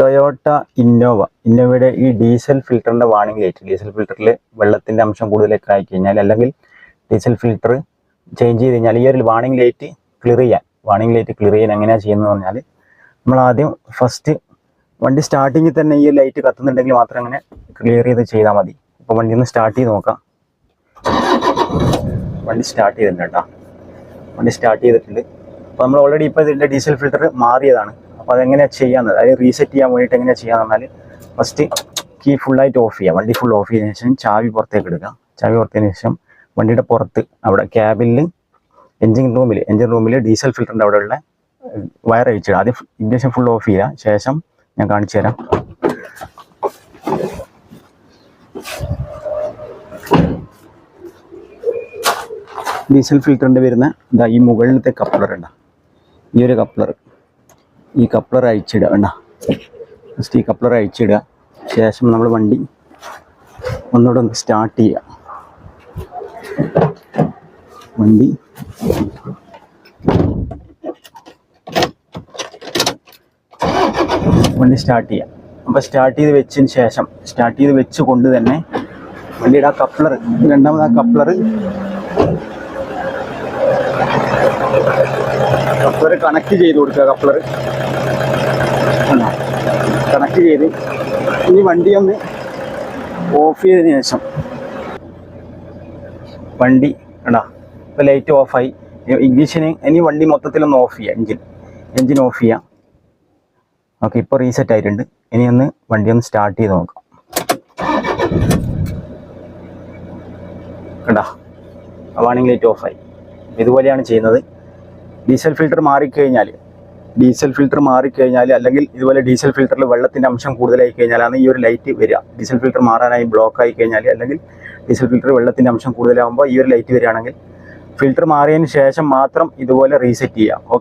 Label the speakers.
Speaker 1: Toyota Innova. ഇന്നോവയുടെ ഈ diesel ഫിൽറ്ററിന്റെ warning light diesel ഫിൽറ്ററിൽ വെള്ളത്തിന്റെ അംശം കൂടുതലൊക്കെ ആയി കഴിഞ്ഞാൽ അല്ലെങ്കിൽ ഡീസൽ ഫിൽറ്റർ ചേഞ്ച് ചെയ്ത് കഴിഞ്ഞാൽ ഈ ഒരു വാണിംഗ് ലൈറ്റ് ക്ലിയർ ചെയ്യാൻ വാണിംഗ് ലൈറ്റ് ക്ലിയർ ചെയ്യാൻ എങ്ങനെയാണ് ചെയ്യുന്നത് പറഞ്ഞാൽ നമ്മൾ ആദ്യം ഫസ്റ്റ് വണ്ടി സ്റ്റാർട്ടിങ്ങിൽ തന്നെ ഈ ലൈറ്റ് കത്തുന്നുണ്ടെങ്കിൽ മാത്രം അങ്ങനെ ക്ലിയർ ചെയ്ത് ചെയ്താൽ മതി. അപ്പോൾ വണ്ടി ഒന്ന് സ്റ്റാർട്ട് ചെയ്ത് നോക്കാം. വണ്ടി സ്റ്റാർട്ട് ചെയ്തിട്ടുണ്ട് കേട്ടോ. വണ്ടി സ്റ്റാർട്ട് ചെയ്തിട്ടുണ്ട്. അപ്പോൾ നമ്മൾ ഓൾറെഡി ഇപ്പോൾ ഇതിന്റെ ഡീസൽ ഫിൽറ്റർ മാറിയതാണ്. അപ്പോൾ അതെങ്ങനെയാണ് ചെയ്യാന്നത്? അതായത് റീസെറ്റ് ചെയ്യാൻ വേണ്ടിയിട്ട് എങ്ങനെയാണ് ചെയ്യാന്ന് പറഞ്ഞാൽ ഫസ്റ്റ് കീ ഫുള്ളായിട്ട് ഓഫ് ചെയ്യാം. വണ്ടി ഫുൾ ഓഫ് ചെയ്തതിന് ശേഷം ചാവി പുറത്തേക്ക് എടുക്കുക ചാവി പുറത്തതിന് ശേഷം വണ്ടിയുടെ പുറത്ത് അവിടെ ക്യാബിൽ എൻജിൻ റൂമിൽ എൻജിൻ റൂമിൽ ഡീസൽ ഫിൽറ്ററിന്റെ അവിടെയുള്ള വയർ അഴിച്ചിടുക ആദ്യം ഇഗ്നിഷൻ ഫുൾ ഓഫ് ചെയ്യുക. ശേഷം ഞാൻ കാണിച്ചു തരാം. ഡീസൽ ഫിൽറ്ററിന്റെ വരുന്ന ഇതാ ഈ മുകളിലത്തെ കപ്ലർ ഉണ്ട? ഈ ഒരു കപ്ലർ ഈ കപ്ലർ അയച്ചിടുക വേണ്ട ഫസ്റ്റ് ഈ കപ്ലർ അയച്ചിടുക ശേഷം നമ്മൾ വണ്ടി ഒന്നുകൂടെ ഒന്ന് സ്റ്റാർട്ട് ചെയ്യുക. വണ്ടി. വണ്ടി സ്റ്റാർട്ട് ചെയ്യാം അപ്പോൾ സ്റ്റാർട്ട് ചെയ്ത് വെച്ചതിന് ശേഷം സ്റ്റാർട്ട് ചെയ്ത് വെച്ച് കൊണ്ട് തന്നെ വണ്ടിയുടെ ആ കപ്ലർ രണ്ടാമത് ആ കപ്ലർ കപ്ലർ കണക്ട് ചെയ്ത് കൊടുക്കുക കപ്ലർ. കണക്ട് ചെയ്ത് ഇനി വണ്ടി ഒന്ന് ഓഫ് ചെയ്തതിന് ശേഷം. വണ്ടി കണ്ടാ? ഇപ്പോൾ ലൈറ്റ് ഓഫായി ഇഗ്നിഷന് ഇനി വണ്ടി മൊത്തത്തിലൊന്ന് ഓഫ് ചെയ്യാം. എഞ്ചിൻ എഞ്ചിൻ ഓഫ് ചെയ്യാം. ഓക്കെ ഇപ്പോൾ റീസെറ്റ് ആയിട്ടുണ്ട്. ഇനി ഒന്ന് വണ്ടി ഒന്ന് സ്റ്റാർട്ട് ചെയ്ത് നോക്കാം. കണ്ടാ? വാണിംഗ് ലൈറ്റ് ഓഫായി ഇതുപോലെയാണ് ചെയ്യുന്നത്. ഡീസൽ ഫിൽറ്റർ മാറിക്കഴിഞ്ഞാൽ ഡീസൽ ഫിൽറ്റർ മാറിക്കഴിഞ്ഞാൽ അല്ലെങ്കിൽ ഇതുപോലെ ഡീസൽ ഫിൽറ്ററിൽ വെള്ളത്തിന്റെ അംശം കൂടുതലായി കഴിഞ്ഞാലാണ് ഈ ഒരു ലൈറ്റ് വരിക. ഡീസൽ ഫിൽറ്റർ മാറാനായി ബ്ലോക്ക് ആയി കഴിഞ്ഞാൽ അല്ലെങ്കിൽ ഡീസൽ ഫിൽറ്റർ വെള്ളത്തിന്റെ അംശം കൂടുതലാകുമ്പോൾ ഈ ഒരു ലൈറ്റ് വരികയാണെങ്കിൽ ഫിൽറ്റർ മാറിയതിന് ശേഷം മാത്രം ഇതുപോലെ റീസെറ്റ് ചെയ്യുക. ഓക്കെ